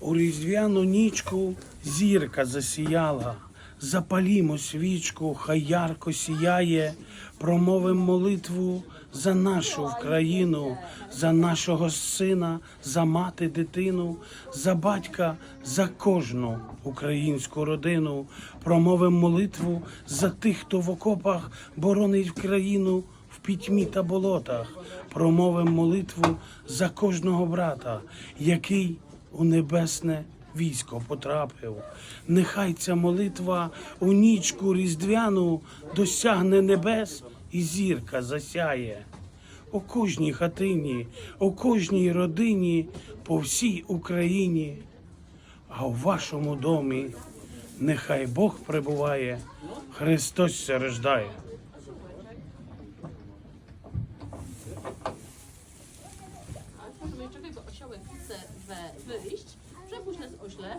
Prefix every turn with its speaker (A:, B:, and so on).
A: У різдвяну нічку зірка засіяла. Запалімо свічку, хай ярко сіяє, промовим молитву за нашу Вкраїну, за нашого сина, за мати дитину, за батька, за кожну українську родину. Промовим молитву за тих, хто в окопах боронить країну в пітьмі та болотах. Промовим молитву за кожного брата, який у небесне військо потрапив. Нехай ця молитва у нічку різдвяну досягне небес і зірка засяє. У кожній хатині, у кожній родині, по всій Україні, а у вашому домі нехай Бог пребуває, Христос рождає.
B: Osiołek chce wyjść, przepuść nas ośle,